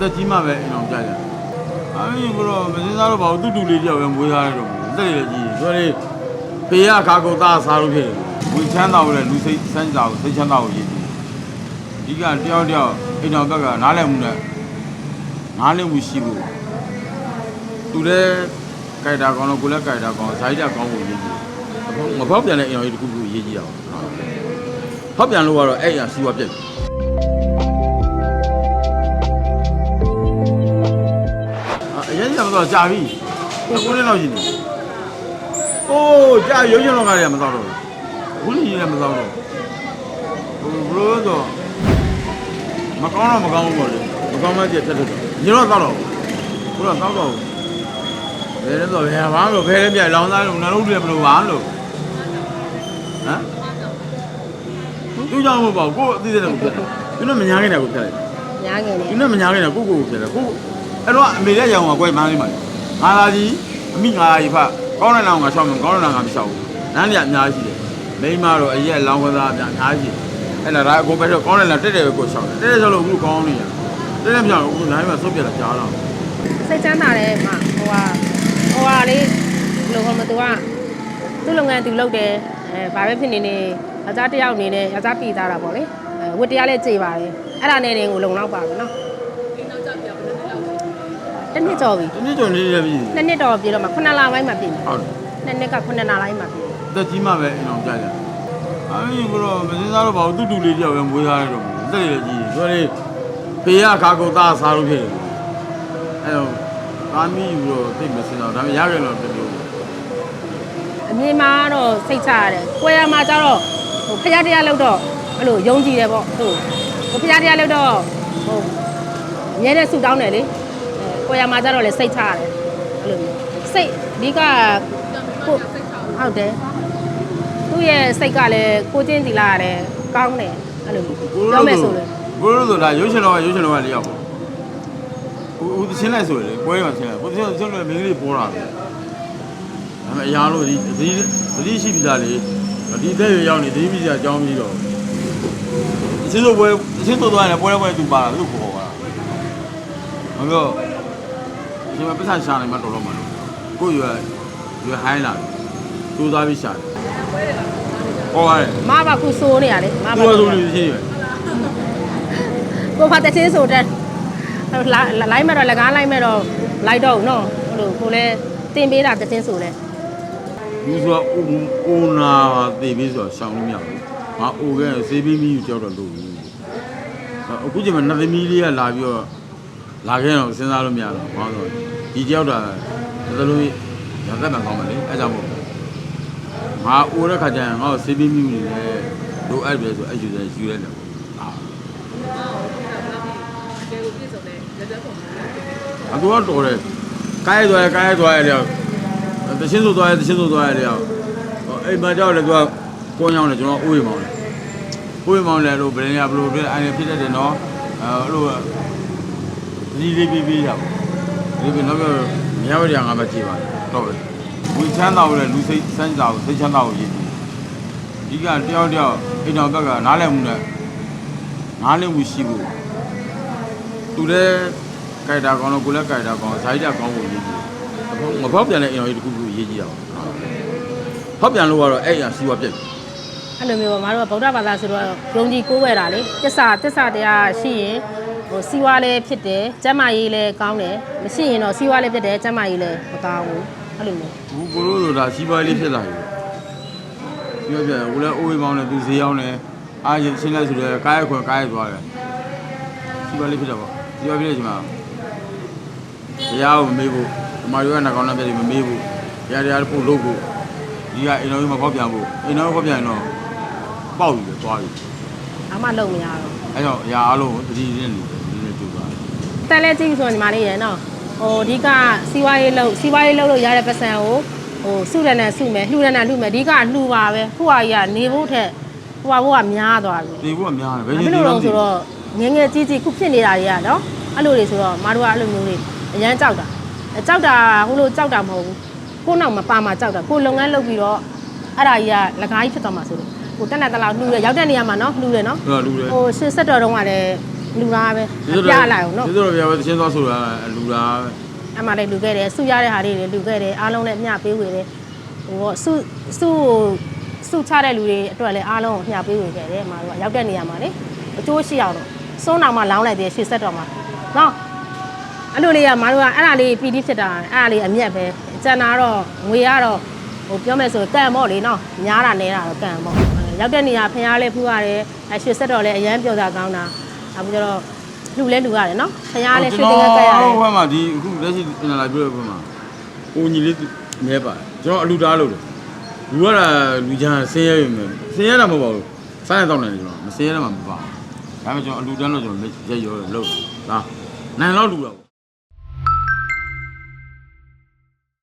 တက်ကြီးမှပဲအိမ်အောင်ကြကြအဲ့ဒီဘရောမစင်းစားတော့ဘာလို့တူတူလေးတယောက်ပဲမွေးထားရတော့ဘူးတက်ရကြီးဆိုလေဖေရခါကုတ်သားစားလို့ဖြစ်တယ်ဝီချမ်းတော်လည်းလူစိတ်စမ်းစာကိုစိတ်ချမ်းသာကိုရည်ကြည့်ဒီကတယောက်တယောက်အိမ်တော်ဘက်ကနားလည်မှုနဲ့နားလည်မှုရှိဖို့သူလည်းကြိုက်တာကောင်းတော့ကိုလည်းကြိုက်တာကောင်းဇာတိတာကောင်းဖို့ရည်ကြည့်မဖောက်ပြန်တဲ့အိမ်တော်ကြီးတစ်ခုခုရည်ကြည့်အောင်ဖောက်ပြန်လို့ကတော့အဲ့အရာစီးပွားပြက်အ တော့ကြာပြီအခုလည်းတော့ရှိနေအိုးကြာရုံချင်တော့ကလည်းမတော့တော့ဘူးခုလည်းမတော့တော့ဘလို့တော့မကောင်းတော့မကောင်းဘူးပေါ့လေမကောင်းမှကျက်ထက်ထက်တော့ညတော့တော့တော့ဘုရားတော့တော့ဘယ်လဲတော့ဘယ်ဘာလို့ဘယ်လဲပြလောင်းသားလို့နှလုံးတွေဘလို့ပါလို့ဟမ်သူကြောင့်မပေါ့ကိုအသိစိတ်ကိုဖြစ်တယ်သူတို့မညာခင်တာကိုဖြစ်လိုက်ညာငယ်နေသူနဲ့မညာခင်တာကိုကိုကိုဖြစ်တယ်ကို အဲ့တော့အမေရဲ့ရောင်ကကွဲမန်းလေးမှာငါလာကြီးအမိငါလာကြီးဖကောင်းတဲ့လောင်ကရှောင်းမကောင်းတဲ့လောင်ကမရှောင်းဘူးနန်းကြီးအများကြီးရှိတယ်မိန်းမတော့အရက်လောင်ကစားအများအများကြီးအဲ့ဒါဒါအကုန်ပဲတော့ကောင်းတဲ့လောင်တက်တယ်ပဲကိုရှောင်းတယ်တက်တယ်ဆိုလို့အခုကောင်းနေရတက်တယ်ပြောင်းအခုနိုင်မှာဆုတ်ပြလာကြားတော့စိတ်ချမ်းသာတယ်မဟိုဟာဟိုဟာလေးဘယ်လိုခေါ်မသူကသူ့လုပ်ငန်းသူလုပ်တယ်အဲဘာပဲဖြစ်နေနေယောက်ျားတစ်ယောက်အနေနဲ့ယောက်ျားပြည်သားတာပေါ့လေအဲဝတ်တရားလည်းကြည်ပါတယ်အဲ့ဒါနဲ့တင်ကိုလုံလောက်ပါပဲနော် တစ်နှစ်ကျော်ပြီဒီနေ့ကျွန်တော်နေရပြီနှစ်နှစ်တော့ပြေတော့မှ9လပိုင်းမှပြင်တယ်ဟုတ်တယ်နှစ်နှစ်က9လပိုင်းမှပြင်တက်ကြီးမှပဲအိမ်အောင်ကြကြအဲ့ဒီဘရောမစင်းစားတော့ဘာလို့တူတူလေးတယောက်ပဲမွေးထားရတော့ဘူးတက်ရကြီးဆိုလေဖေရခါကုတ်သားစားလို့ဖြစ်တယ်အဲ့တော့ကာမီယူတော့သိမစင်းတော့ဒါပေမဲ့ရကြတော့ပြပြအမြင်မှာတော့စိတ်ချရတယ်ကိုယ်ရမှာကျတော့ဟိုဖျားတရားလောက်တော့အဲ့လိုယုံကြည်တယ်ပေါ့ဟိုဟိုဖျားတရားလောက်တော့ဟိုအမြဲတမ်းဆူတောင်းတယ်လေအဲ ကိုယ်ရမှာကျတော့လေစိတ်ချရတယ်အဲ့လိုမျိုးစိတ်ဒီကကိုဟုတ်တယ်သူ့ရဲ့စိတ်ကလည်းကိုချင်းစီလာရတယ်ကောင်းတယ်အဲ့လိုမျိုးပြောမယ်ဆိုလို့ကိုလိုဆိုဒါရုပ်ရှင်တော်ကရုပ်ရှင်တော်ကလေးရောက်ပေါ့ဦးဦးချင်းလိုက်ဆိုလေပွဲမှာချင်းလိုက်ကိုချင်းချင်းလည်းမင်းကလေးပေါ်တာပဲဒါပေမဲ့အရာလို့ဒီသတိသတိရှိပြီးသားလေဒီတဲ့ရရောက်နေသတိမိစရာအကြောင်းပြီးတော့အချင်းတို့ပွဲအချင်းတို့သွားရင်ပွဲပွဲသူပါတာသူ့ခေါ်ပါမပြော ဒီမှာပတ်စံရှာနေမှတော်တော့မှာကိုရွယ်ရွယ်ဟိုင်းလာသူသားပြီးရှာတယ်ဟောရတယ်မဘာခုစိုးနေရလေမသူဘာကဆိုလို့ရှိရင်ကိုဖတ်တဲ့ချင်းဆိုတဲ့လိုင်းမဲ့တော့လကားလိုက်မဲ့တော့လိုက်တော့နော်ဟိုလိုကိုလည်းတင်ပေးတာတဲ့ချင်းဆိုလဲလူဆိုအိုအိုနာသေပြီးဆိုရှောင်းလို့မရဘူးငါအိုခဲ့စေးပြီးမိကြောက်တော့လို့ဘူးအခုချိန်မှာနှစ်သမီးလေးကလာပြီးတော့ လာခဲ့တော့စဉ်းစားလို့မရတော့ဘာလို့ဒီကြောက်တာတော်တော်လေးရသက်မှန်ကောင်းပါလေအဲကြောင့်မို့ငါအိုတဲ့ခါကျရင်ငါ့ကိုစေးပြီးမိနေတယ်လိုအပ်တယ်ဆိုအဲ့ယူတယ်ယူရတယ်အာအတူတော့တော်တယ်ကိုင်းသွားတယ်ကိုင်းသွားရတယ်တချင်းဆိုသွားတယ်တချင်းဆိုသွားရတယ်အိမ်မှာကြောက်တယ်သူကကိုညောင်းတယ်ကျွန်တော်အိုးရမောင်းတယ်အိုးရမောင်းတယ်လို့ဗရင်ရဘလို့ဖြစ်အဲ့ဖြစ်တတ်တယ်နော်အဲလို ဒီလေးပြီးပြီးတာဒီပြီးတော့မြေဝရငါမကြည့်ပါတော့တယ်ဝီချမ်းသာကိုလည်းလူစိတ်စမ်းစာကိုစိတ်ချမ်းသာကိုရည်ဒီကတယောက်တယောက်အိမ်တော်ဘက်ကနားလည်မှုနဲ့နားလည်မှုရှိဖို့သူလည်းကြိုက်တာကောင်းတော့ကိုလည်းကြိုက်တာကောင်းဇာတိတာကောင်းဖို့ရည်မဖောက်ပြန်တဲ့အိမ်တော်ကြီးတစ်ခုခုရည်ကြည့်အောင်ဖောက်ပြန်လို့ကတော့အဲ့အရာစီးပွားပြက်အဲ့လိုမျိုးပါမတို့ကဗုဒ္ဓဘာသာဆိုတော့ယုံကြည်ကိုးဝယ်တာလေတစ္ဆာတစ္ဆာတရားရှိရင် ဟိုစီဝါလည်းဖြစ်တယ်ကျမ်းမာရေးလည်းကောင်းတယ်မရှိရင်တော့စီဝါလည်းဖြစ်တယ်ကျမ်းမာရေးလည်းမကောင်းဘူးအဲ့လိုမျိုးဘူးကိုလိုဆိုတာစီးပွားလေးဖြစ်လာပြီပြောပြကိုလည်းအိုးဝေးမောင်းတယ်သူဈေးရောက်တယ်အားချင်းရှင်းလိုက်ဆိုတော့ကားရခွန်ကားရသွားတယ်စီးပွားလေးဖြစ်တော့စီးပွားဖြစ်တဲ့အချိန်မှာတရားကိုမမေးဘူးဒီမှာရောကနှကောင်းနှပြည့်မမေးဘူးတရားတရားပို့လုပ်ဖို့ဒီကအိမ်တော်ကြီးမှာဖောက်ပြန်ဖို့အိမ်တော်ဖောက်ပြန်ရင်တော့ပေါက်ပြီပဲသွားပြီအမှလုံမရတော့အဲကြောင့်အရာအလုံးတတိရင်းနေတယ်ဒီနေ့တူသွား တယ်တက်လဲကြည့်ဆိုညီမလေးရယ်နော်ဟိုအဓိကစီဝါရေးလို့စီဝါရေးလို့လို့ရတဲ့ပတ်စံကိုဟိုစုရနဲ့စုမယ်လှူရနဲ့လှူမယ်အဓိကလှူပါပဲခုဟာကြီးကနေဖို့ထက်ဟိုဟာဘိုးကများသွားပြီတေဖို့ကများတယ်ဘယ်ဘာနဖြစ်ည်းလို့ဒီလဲဆိုတော့ငယ်ငယ်ကြီးကြီးခုဖြစ်နေတာတွေကနော်အဲ့လိုတွေဆိုတော့မတို့ကအဲ့လိုမျိုးတွေအရန်ကြောက်တာအဲကြောက်တာဟိုလိုကြောက်တာမဟုတ်ဘူးကိုယ့်နောက်မပါမှာကြောက်တာကိုယ်လုပ်ငန်းလုပ်ပြီးတော့အဲ့ဒါကြီးကလကားကြီးဖြစ်သွားမှာဆိုလို့ကိုတက်နေတလောက်လှူရရောက်တဲ့နေရာမှာနော်လှူတယ်နော်တော့လူတွေဟိုရှစ်ဆက်တော်တုန်းကလည်း လူသားပဲပြလိုက်အောင်နော်ကျေးဇူးတော်ဗျာပဲတချင်းသွားဆိုတာလူလားအမှလည်းလူခဲ့တယ်စုရတဲ့ဟာတွေလည်းလူခဲ့တယ်အားလုံးလည်းမျှပေးဝေတယ်ဟိုစုစုစုချတဲ့လူတွေအတွက်လည်းအားလုံးကိုမျှပေးဝေခဲ့တယ်အမတို့ကရောက်တဲ့နေရာမှာလေအကျိုးရှိအောင်တော့စွန်းတော်မှလောင်းလိုက်တယ်ရှေ့ဆက်တော်မှာနော်အဲ့လိုလေးကမတို့ကအဲ့ဒါလေးပီတိဖြစ်တာအဲ့ဒါလေးအမျက်ပဲကျန်တာတော့ငွေကတော့ဟိုပြောမယ်ဆိုကံပေါ့လေနော်ညားတာနဲတာတော့ကံပေါ့ရောက်တဲ့နေရာဖျားလဲဖူးရတယ်အဲ့ရွှေဆက်တော်လည်းအရန်ပြောတာကောင်းတာ အခုကျတော့လူလဲလူရတယ်နော်ဖျားလဲရွှေတင်ကကရတကျွန်ယ်တော်ဘက်မှာဒီအခုလက်ရှိအင်လာပြောတဲ့ဘက်မှာကိုညီလေးမဲပါတယ်ကျွန်တော်အလူသားလို့တယ်လူရတာလူချမ်းဆင်းရဲပြီမယ်ဆင်းရဲတာမဟုတ်ပါဘူးဆိုင်ရတော့နေတယ်ကျွန်တော်မဆင်းရဲတာမှမပါဘူးဒါပေမဲ့ကျွန်တော်အလူတန်းတော့ကျွန်တော်ရက်ရောလို့လို့ဒါနိုင်တော့လူတော့